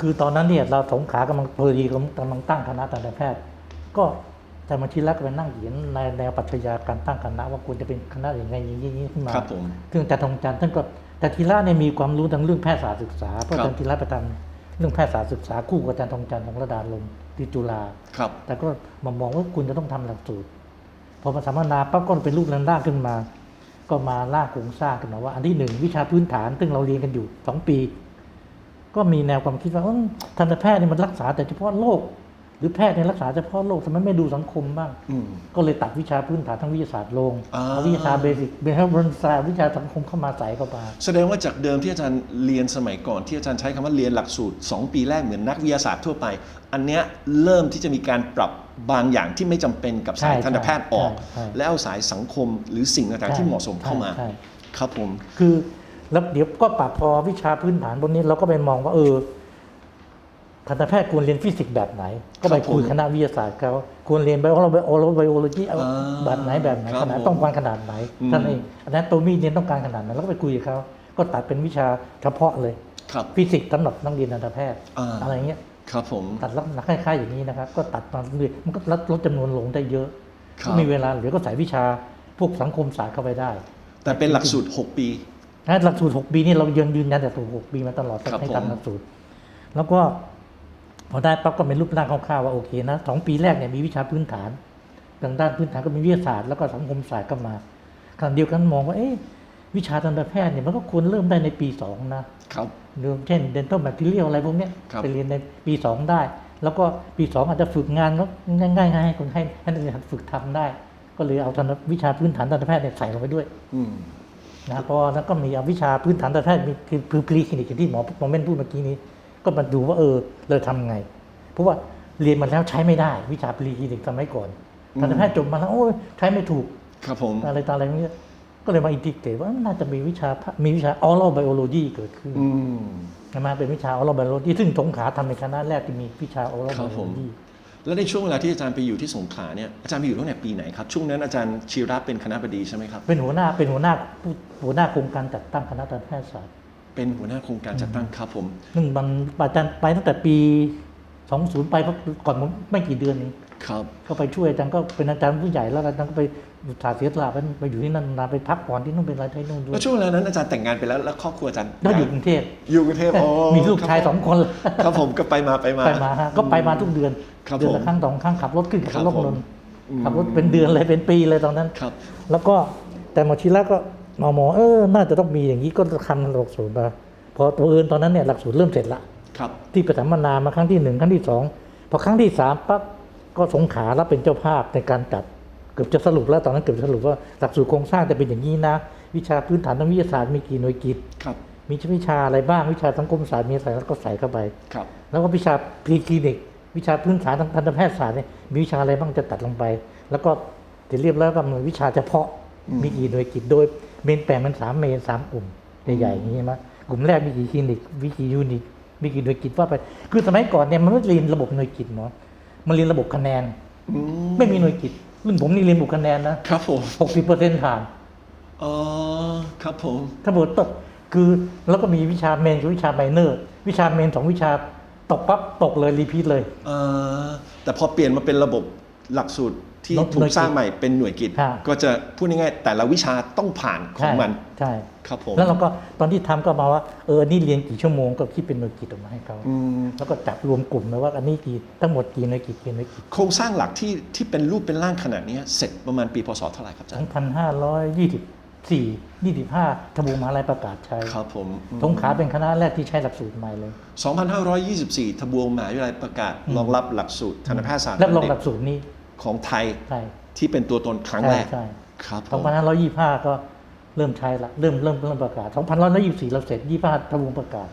คือตอนนั้นเนี่ยเราสงขลากำลังพอดีกำลังตั้งคณะทันตแพทย์ ก็แต่มาชิดแล้วก็ไปนั่งเขียนในแนวปรัชญาการตั้งคณะว่าควรจะเป็นคณะอย่างไรอย่างนี้อย่างนี้ขึ้นมาครับผมซึ่งอาจารย์ทองจันทร์ท่านก็แต่ทีละเนี่ยมีความรู้ทางเรื่องแพทยศาสตร์ศึกษาเพราะครับอาจารย์ทีละประทำเรื่องแพทยศาสตร์ศึกษาคู่กับอาจารย์ทองจันทร์ของระดาลมที่จุฬาครับแต่ก็มามองว่าคุณจะต้องทำหลักสูตรพอมาสัมมนาปั๊บก็เป็นรูปร่างร่างขึ้นมา ก็มาล่างโครงสร้างกันมาว่า อันที่หนึ่งวิชาพื้นฐานซึ่งเราเรียนกันอยู่สองปี ก็มีแนวความคิดว่าเอ้ยทันตแพทย์นี่มันรักษาแต่เฉพาะโรคหรือแพทย์เนี่ยรักษาเฉพาะโรคทำไมไม่ดูสังคมบ้างอืมก็เลยตัดวิชาพื้นฐานทั้งวิทยาศาสตร์ลงอ่าเอาวิชาเบสิกเบสิกศาสตร์วิชาสังคมเข้ามาใส่เข้ามาแสดงว่าจากเดิมที่อาจารย์เรียนสมัยก่อนที่อาจารย์ใช้คำว่าเรียนหลักสูตร 2 ปีแรกเหมือนนักวิทยาศาสตร์ทั่วไป อันเนี้ยเริ่มที่จะมีการปรับบางอย่างที่ไม่จำเป็นกับสายใช่ทันตแพทย์ออกใช่ใช่และเอาสายสังคมหรือสิ่งต่างๆที่เหมาะสมเข้ามาใช่ครับผมคือ แล้วเดี๋ยวก็ปรับพอวิชาพื้นฐานพวกนี้เราก็ไปมองว่าเออทันตแพทย์ควรเรียนฟิสิกส์แบบไหน ก็ไปคุยคณะวิทยาศาสตร์เขาควรเรียนไบโอโลไบโอโลจีเอาอ่าแบบไหนแบบไหนครับขนาดผมต้องการขนาดไหนอืมท่านเองอันนั้นตัวมีเรียนต้องการขนาดไหนแล้วก็ไปคุยกับเขาก็ตัดเป็นวิชาเฉพาะเลยครับฟิสิกส์สำหรับนักเรียนทันตแพทย์อ่าอะไรเงี้ยครับผมตัดลักษณะคล้ายๆอย่างนี้นะครับ ก็ตัดมาเรื่อยมันก็ลดลดจำนวนลงได้เยอะครับมีเวลาเหลือก็ใส่วิชาพวกสังคมศาสตร์เข้าไปได้ แต่เป็นหลักสูตร 6 ปี นะหลักสูตร 6 ปีนี่เรายังยืนยันแต่สูตร 6 ปีมาตลอดครับให้ผมทำหลักสูตร แล้วก็พอได้ปั๊บก็เป็นรูปร่างคร่าวๆว่าโอเคนะสองปีแรกเนี่ยมีวิชาพื้นฐานทางด้านพื้นฐานก็มีวิทยาศาสตร์แล้วก็สังคมศาสตร์ก็มาขณะเดียวกันมองว่าเอ๊ะวิชาทันตแพทย์เนี่ยมันก็ควรเริ่มได้ในปีสองนะ ครับ เริ่มเช่น dental material อะไรพวกเนี้ยครับ ไปเรียนในปีสองได้ แล้วก็ปีสองอาจจะฝึกงานก็ง่ายๆให้คนให้ให้นักเรียนหัดฝึกทำได้ ก็เลยเอาทันตวิชาพื้นฐานทันตแพทย์เนี่ยใส่ลงไปด้วย อืม นะพอแล้วก็มีเอาวิชาพื้นฐานทางแพทย์มีคือคือพลีคลินิกอย่างที่หมอหมอเม่นพูดเมื่อกี้นี้ ก็มาดูว่าเออเราทำไง เพราะว่าเรียนมาแล้วใช้ไม่ได้ วิชาพลีคลินิกสมัยก่อนอืมทันตแพทย์จบมาแล้วโอ้ยใช้ไม่ถูกครับผมอะไรต่างอะไรพวกนี้ก็เลยมาอินทิเกรตว่าน่าจะมีวิชามีวิชาออโ o ไบโอโลจีเกิดขึ้นอืมใช่ไหมเป็นวิชาออโ o ไบโอโลจีซึ่งสงขลาทำในคณะแรกที่มีวิชาออโ o ไบครับโอผโลมจี แล้วในช่วงเวลาที่อาจารย์ไปอยู่ที่สงขลาเนี่ยอาจารย์ไปอยู่ตั้งแต่ปีไหนครับช่วงนั้นอาจารย์ชีระเป็นคณะบดีใช่ไหมครับเป็นหัวหน้าเป็นหัวหน้าผู้หัวหน้าโครงการจัดตั้งคณะทันตแพทยศาสตร์เป็นหัวหน้าโครงการจัดตั้งครับผมซึ่งมันอาจารย์ไปตั้งแต่ปี 20ไปเพราะก่อนผมไม่กี่เดือนเองครับ ก็ไปช่วยอาจารย์ก็เป็นอาจารย์ผู้ใหญ่แล้วอาจารย์ก็ไปสาเสียสละไปไปอยู่ที่นั่นนานไปพักผ่อนที่นู่นเป็นอะไรที่นู่นด้วแล้ยวช่วงเวลานั้นอาจารย์แต่งงานไปแล้วแล้วครอบครัวอาจารย์ก็อยู่กรุงเทพอยู่กรุงเทพอ๋อมีลูกชายครับสองคนเลยครับผมก็ไปมาไปมาไปมาฮะก็ไปมาทุกเดือนครับเดือนผมละครั้งสองครั้งขับรถขึ้นครัขับบรถผมลงอืมขับรถเป็นเดือนเลยเป็นปีเลยตอนนั้นครับ แล้วก็แต่หมอชิระก็มามองเออ น่าจะต้องมีอย่างนี้ก็ทำหลักสูตรมาพอตัวเอิญตอนนั้นเนี่ยหลักสูตรเริ่มเสร็จละครับ ที่ประสัมมนามาครั้งที่หนึ่งครั้งที่สองพอครั้งที่สามปั๊บก็สงขลารับเป็นเจ้าภาพในการจัดเกือบจะสรุปแล้วตอนนั้นเกือบจะสรุปว่าหลักสูตรโครงสร้างจะเป็นอย่างนี้นะ วิชาพื้นฐานทางวิทยาศาสตร์มีกี่หน่วยกิจครับมีวิชาอะไรบ้างวิชาสังคมศาสตร์มีอะไรแล้วก็ใส่เข้าไปครับแล้วก็วิชาพรีคลินิกวิชาพื้นฐานทางทันตแพทยศาสตร์เนี่ยมีวิชาอะไรบ้างจะตัดลงไป แล้วก็เสร็จเรียบแล้วก็มีวิชาเฉพาะอืมมีกี่หน่วยกิจโดยเมนแบ่งเป็นสามเมนสามกลุ่มใหญ่ๆอย่างนี้ใช่ไหมกลุ่มแรกมีกี่คลินิกมีกี่ยูนิต มีกี่หน่วยกิจว่าไป คือสมัยก่อนเนี่ยมันไม่เรียนระบบหน่วยกิจหมอมันเรียนระบบคะแนน อืไม่มีหน่วยกิจรุ่นผมนี่เรียนระบบคะแนนนะครับผมหกสิบเปอร์เซ็นต์ผ่านอ๋อครับผมถ้าบทตกคือแล้วก็มีวิชาเมนกับวิชาไมเนอร์ วิชาเมนสองวิชาตกปั๊บตกเลยรีพีทเลย เอ่อแต่พอเปลี่ยนมาเป็นระบบหลักสูตร ที่หน่วยถูกสร้างใหม่เป็นหน่วยกิจ ค่ะ ก็จะพูดง่ายๆแต่ละวิชาต้องผ่านของมันใช่ครับผมแล้วเราก็ตอนที่ทำก็มาว่าเอออันนี่เรียนกี่ชั่วโมงก็คิดเป็นหน่วยกิจออกมาให้เขาอืมแล้วก็จับรวมกลุ่มนะว่าอันนี้กี่ทั้งหมดกี่หน่วยกิจกี่หน่วยกิจโครงสร้างหลักที่ที่เป็นรูปเป็นร่างขนาดนี้เสร็จประมาณปีพศเท่าไหร่ครับอาจารย์2,524 25ทบวงมหาลัยประกาศใช้ครับผมอืม สงขลาเป็นคณะแรกที่ใช้หลักสูตรใหม่เลย 2524 ทบวงมหาวิทยาลัยประกาศอืมรองรับหลักสูตรทันตแพทยศาสตร์รับรองบัณฑิตหลักสูตรนี้ ของไทยใช่ที่เป็นตัวตนครั้งใช่แรกใช่ครับผม2,525 ก็เริ่มใช้ละเริ่มเริ่มเริ่มประกาศ2,124 เราเสร็จ25ทบวงประกาศ